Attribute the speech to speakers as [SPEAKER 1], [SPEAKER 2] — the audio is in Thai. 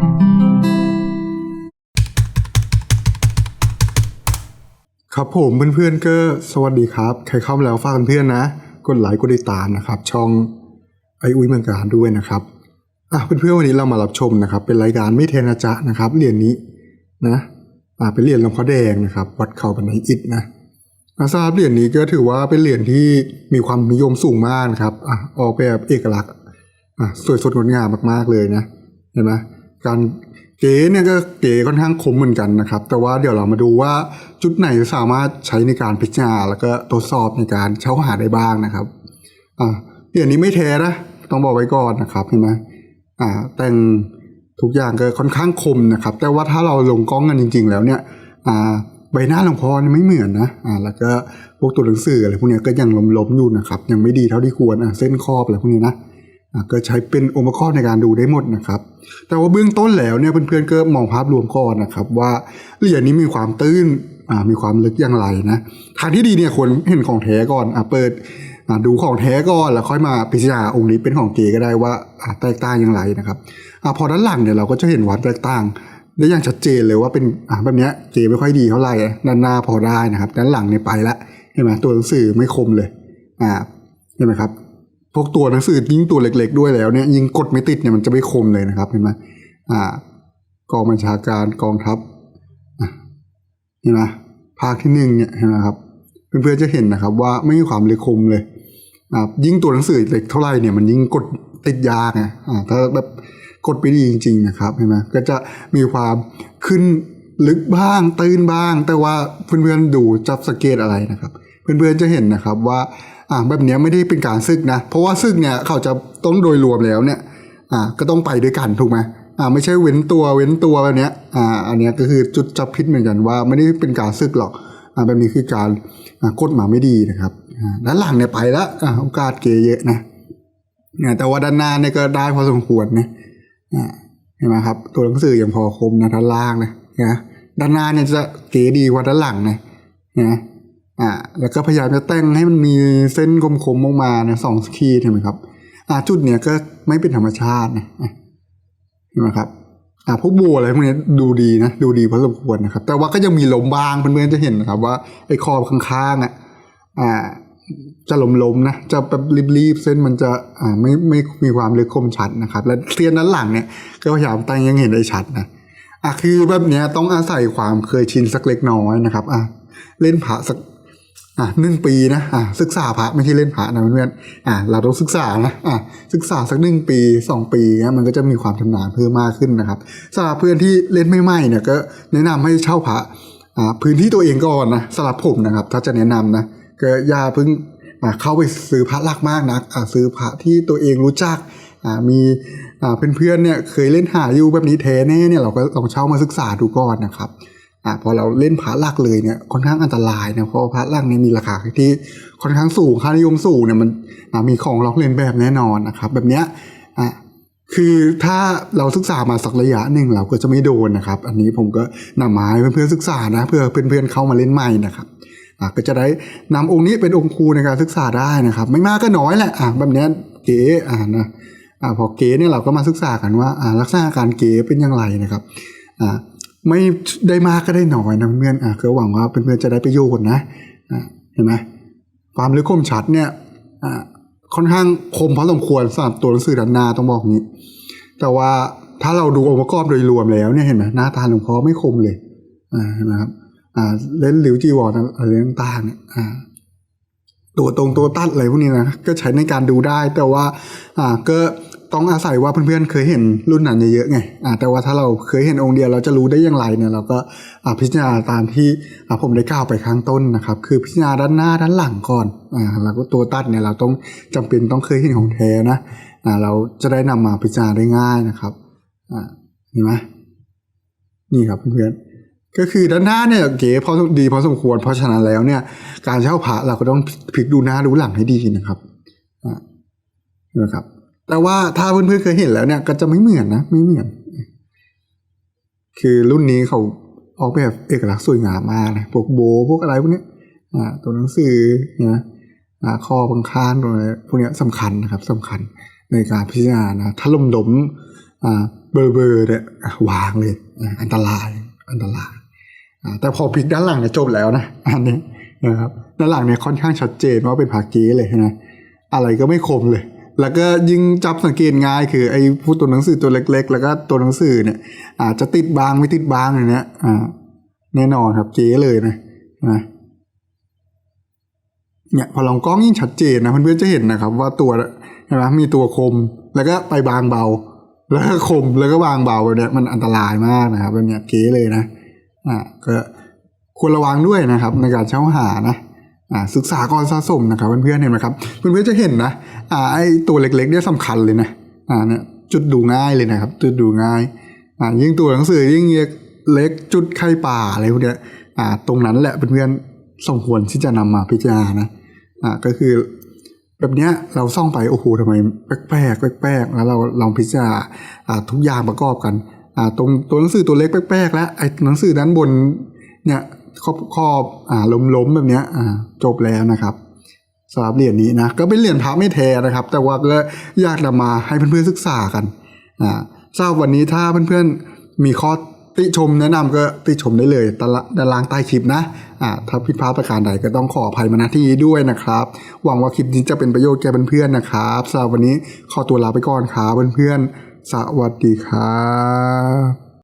[SPEAKER 1] ครับผมเพื่อนๆก็สวัสดีครับ ใครเข้ามาแล้วฝากเพื่อนนะ กดไลค์กดติดตามนะครับ ช่องไออุ้ยเมืองการด้วยนะครับอะเพื่อนๆวันนี้เรามารับชมนะครับ เป็นรายการไม่เทนะจ๊ะนะครับเหรียญนี้นะอ่าเป็นเหรียญหลวงพ่อแดงนะครับ วัดเขาบันไดอิฐนะอาทราบเหรียญนี้ก็ถือว่าเป็นเหรียญที่มีความนิยมสูงมากนะครับอะออกแบบเอกลักษณ์อะสวยสดงดงามมากๆเลยนะเห็นไหม การเก๋เนี่ยก็เก๋ค่อนข้างคมเหมือนกันนะครับ แต่ว่าเดี๋ยวเรามาดูว่าจุดไหนสามารถใช้ในการพิจารณาแล้วก็ตรวจสอบในการเช่าหาได้บ้างนะครับอ่าเหรียญนี้ไม่แท้นะต้องบอกไว้ก่อนนะครับเห็นไหมอ่าแต่งทุกอย่างก็ค่อนข้างคมนะครับ แต่ว่าถ้าเราลงกล้องกันจริง ๆ แล้วเนี่ยอ่าใบหน้าหลวงพ่อนไม่เหมือนนะอ่าแล้วก็พวกตัวหนังสืออะไรพวกนี้ก็ยังล้มๆอยู่นะครับ ยังไม่ดีเท่าที่ควรอ่าเส้นครอบอะไรพวกนี้นะ ก็ใช้เป็นองค์ประกอบในการดูได้หมดนะครับ แต่ว่าเบื้องต้นแล้วเนี่ยเพื่อนๆก็มองภาพรวมก่อนนะครับ ว่าเหรียญนี้มีความตื้นมีความลึกอย่างไรนะทางที่ดีเนี่ยควรเห็นของแท้ก่อนอเปิดดูของแท้ก่อนแล้วค่อยมาพิจารณาองค์นี้เป็นของเก๋ก็ได้ว่าแตกต่างอย่างไรนะครับอพอด้านหลังเนี่ยเราก็จะเห็นวัดแตกต่างได้อย่างชัดเจนเลยว่าเป็นแบบเนี้ยเก๋ไม่ค่อยดีเท่าไหร่ด้านหน้าพอได้นะครับ ด้านหลังเนี่ยไปละเห็นไหมตัวหนังสือไม่คมเลยอ่าเห็นไหมครับ วกตัวหนังสือยิ่งตัวเล็ก ๆ ด้วยแล้วเนี่ยยิ่งกดไม่ติดเนี่ยมันจะไม่คมเลยนะครับเห็นไหมอ่ากองบัญชาการกองทัพเห็นไหมภาคที่หนึ่งเนี่ยเห็นไหมครับเพื่อนๆจะเห็นนะครับ ว่าไม่มีความเลยคมเลยอ่ายิ่งตัวหนังสือเล็กเท่าไหร่เนี่ยมันยิ่งกดติดยากไงอ่าถ้าแบบกดไปดีจริง ๆ นะครับเห็นไหมก็จะมีความขึ้นลึกบ้างตื้นบ้าง แต่ว่าเพื่อนๆดูจับสเกตอะไรนะครับ เพื่อนๆจะเห็นนะครับว่า อ่าแบบเนี้ยไม่ได้เป็นการซึกนะ เพราะว่าซึกเนี่ยเขาจะต้องโดยรวมแล้วเนี่ยอ่าก็ต้องไปด้วยกันถูกไหมอ่าไม่ใช่เว้นตัวเว้นตัวแบบเนี้ยอ่าอันเนี้ยก็คือจุดจับพิษเหมือนกันว่าไม่ได้เป็นการซึกหรอกอ่าแบบนี้คือการอ่ากดมาไม่ดีนะครับอ่าด้านหลังเนี่ยไปแล้วอ่าโอกาสเกยเยอะนะเนี่ยแต่ว่าด้านหน้าเนี่ยก็ได้พอสมควรนะอ่าเห็นไหมครับ ตัวหนังสือยังพอคมนะด้านล่างนะนะด้านหน้าเนี่ยจะเกดีกว่าด้านหลังนะนะ อ่าแล้วก็พยายามจะแต่งให้มันมีเส้นคมๆออกมานะสองขีดเห็นไหมครับ อ่าจุดเนี่ยก็ไม่เป็นธรรมชาตินะอะเห็นไหมครับอ่าพวกบัวอะไรพวกนี้ดูดีนะดูดีพอสมควรนะครับ แต่ว่าก็ยังมีลมบางเพื่อนๆจะเห็นนะครับ ว่าไอ้ขอบข้างๆอะอ่าจะหลมๆนะจะแบบรีบๆเส้นมันจะอ่าไม่ไม่มีความลึกคมชัดนะครับ และเทียนด้นหลังเนี่ยก็พยายามแต่งยังเห็นได้ชัดนะอะคือแบบเนี้ยต้องอาศัยความเคยชินสักเล็กน้อยนะครับอะเล่นพระสัก อะหนึ่งปีนะอะศึกษาพระไม่ใช่เล่นพระนะเพื่อนอะเราต้องศึกษานะอะศึกษาสักหนึ่งปีสองปีเนี้ยมันก็จะมีความชำนาญเพิ่มมากขึ้นนะครับสำหรับเพื่อนที่เล่นไม่ไหม่เนี่ยก็แนะนำให้เช่าพระอ่าพื้นที่ตัวเองก่อนนะสำหรับผมนะครับ ถ้าจะแนะนำนะก็อย่าเพิ่งอ่าเข้าไปซื้อพระลักมากนะอ่าซื้อพระที่ตัวเองรู้จักอ่ามีอ่าเพื่อนๆเนี่ยเคยเล่นหาอยู่แบบนี้แท้แน่เนี่ยเราก็ลองเช่ามาศึกษาดูก่อนนะครับ อ่าพอเราเล่นพระหลักเลยเนี่ยค่อนข้างอันตรายนะเพราะพระหลักเนี่ยมีราคาที่ค่อนข้างสูงค่านิยมสูงเนี่ยมันมีของล็อกเลียนแบบแน่นอนนะครับ แบบเนี้ยอะคือถ้าเราศึกษามาสักระยะหนึ่งเราก็จะไม่โดนนะครับ อันนี้ผมก็นำมาให้เพื่อนๆศึกษานะเพื่อเพื่อนๆเข้ามาเล่นใหม่นะครับอะก็จะได้นำองค์นี้เป็นองค์ครูในการศึกษาได้นะครับ ไม่มากก็น้อยแหละอะแบบเนี้ยเก๋อ่านะอ่าพอเก๋เนี่ยเราก็มาศึกษากันว่าอ่าลักษณะการเก๋เป็นอย่างไรนะครับอ่า ไม่ได้มากก็ได้น้อยนะเพื่อนอะก็หวังว่าเพื่อนๆจะได้ประโยชน์นะเห็นไหมความลึกคมชัดเนี่ยค่อนข้างคมพอสมควรสำหรับตัวหนังสือด้านหน้าต้องบอกงี้ แต่ว่าถ้าเราดูองค์ประกอบโดยรวมแล้วเนี่ยเห็นไหมหน้าตาหลวงพ่อไม่คมเลยนะครับเล่นหลิวจีวรอะไรต่างๆเนี่ย ตัวตรงตัวตัดอะไรพวกนี้นะก็ใช้ในการดูได้แต่ว่าอ่าก็ต้องอาศัยว่าเพื่อนๆเคยเห็นรุ่นนั้นเยอะๆไงอ่าแต่ว่าถ้าเราเคยเห็นองค์เดียวเราจะรู้ได้อย่างไรเนี่ยเราก็อ่าพิจารณาตามที่อ่าผมได้กล่าวไปข้างต้นนะครับ คือพิจารณาด้านหน้าด้านหลังก่อนอ่าแล้วก็ตัวตัดเนี่ยเราต้องจำเป็นต้องเคยเห็นของแท้นะอ่าเราจะได้นำมาพิจารณาได้ง่ายนะครับอ่าเห็นไหมนี่ครับเพื่อนๆ ก็คือด้านหน้าเนี่ยเก๋พอดีพอสมควรเพราะฉะนั้นแล้วเนี่ย การเช่าพระเราก็ต้องพลิกดูหน้าดูหลังให้ดีนะครับนะครับ แต่ว่าถ้าเพื่อนๆเคยเห็นแล้วเนี่ย ก็จะไม่เหมือนนะไม่เหมือน คือรุ่นนี้เขาออกแบบเอกลักษณ์สวยงามมากนะพวกโบพวกอะไรพวกเนี้ยตัวหนังสือนะอ่าข้อบังคานตัวอะไรพวกเนี้ยสำคัญนะครับสำคัญในการพิจารณานะถ้าลมดมเบอร์เบอร์เนี่ยวางเลย อันตรายอันตราย แต่พอพลิกด้านหลังเนี่ยจบแล้วนะอันนี้นะครับด้านหลังเนี่ยค่อนข้างชัดเจนว่าเป็นผาเก๊เลยนะอะไรก็ไม่คมเลย แล้วก็ยิ่งจับสังเกตง่ายคือไอ้ผู้ตัวหนังสือตัวเล็ก ๆ แล้วก็ตัวหนังสือเนี่ย อาจจะติดบางไม่ติดบางอย่างเนี้ยอ่าแน่นอนครับเจ๊เลยนะนะเนี่ยพอลองกล้องยิ่งชัดเจนนะเพื่อนๆจะเห็นนะครับ ว่าตัวใช่ไหมมีตัวคมแล้วก็ไปบางเบา แล้วก็คมแล้วก็บางเบาแบบเนี้ยมันอันตรายมากนะครับแบบเนี้ยเก๋เลยนะ อ่าก็ควรระวังด้วยนะครับในการเช่าหานะอ่าศึกษาก่อนสะสมนะครับเพื่อนๆเห็นไหมครับเพื่อนๆจะเห็นนะอ่าไอตัวเล็กๆเนี่ยสำคัญเลยนะอ่าเนี่ยจุดดูง่ายเลยนะครับ จุดดูง่ายอ่ายิ่งตัวหนังสือยิ่งเล็กจุดไข่ป่าอะไรพวกเนี้ยอ่าตรงนั้นแหละเพื่อนๆสมควรที่จะนำมาพิจารณานะอ่าก็คือ แบบเนี้ยเราส่องไปโอ้โหทำไมแปลกๆแปลกๆแล้วเราลองพิจารณาทุกอย่างประกอบกัน อ่าตรงตัวหนังสือตัวเล็กแปลกๆแล้วไอ้หนังสือด้านบนเนี่ยครอบครอบอ่าล้มๆแบบเนี้ยอ่าจบแล้วนะครับสำหรับเหรียญนี้นะก็เป็นเหรียญพระไม่แท้นะครับ แต่ว่าก็อยากนำมาให้เพื่อนๆศึกษากันอ่าทราบวันนี้ถ้าเพื่อนๆมีข้อติชมแนะนำก็ติชมได้เลยด้านล่างด้านล่างใต้คลิปนะอ่าถ้าผิดพลาดประการใดก็ต้องขออภัยมาณที่นี้ด้วยนะครับ หวังว่าคลิปนี้จะเป็นประโยชน์แก่เพื่อนๆนะครับสำหรับวันนี้ขอตัวลาไปก่อนครับเพื่อนๆ สวัสดีครับ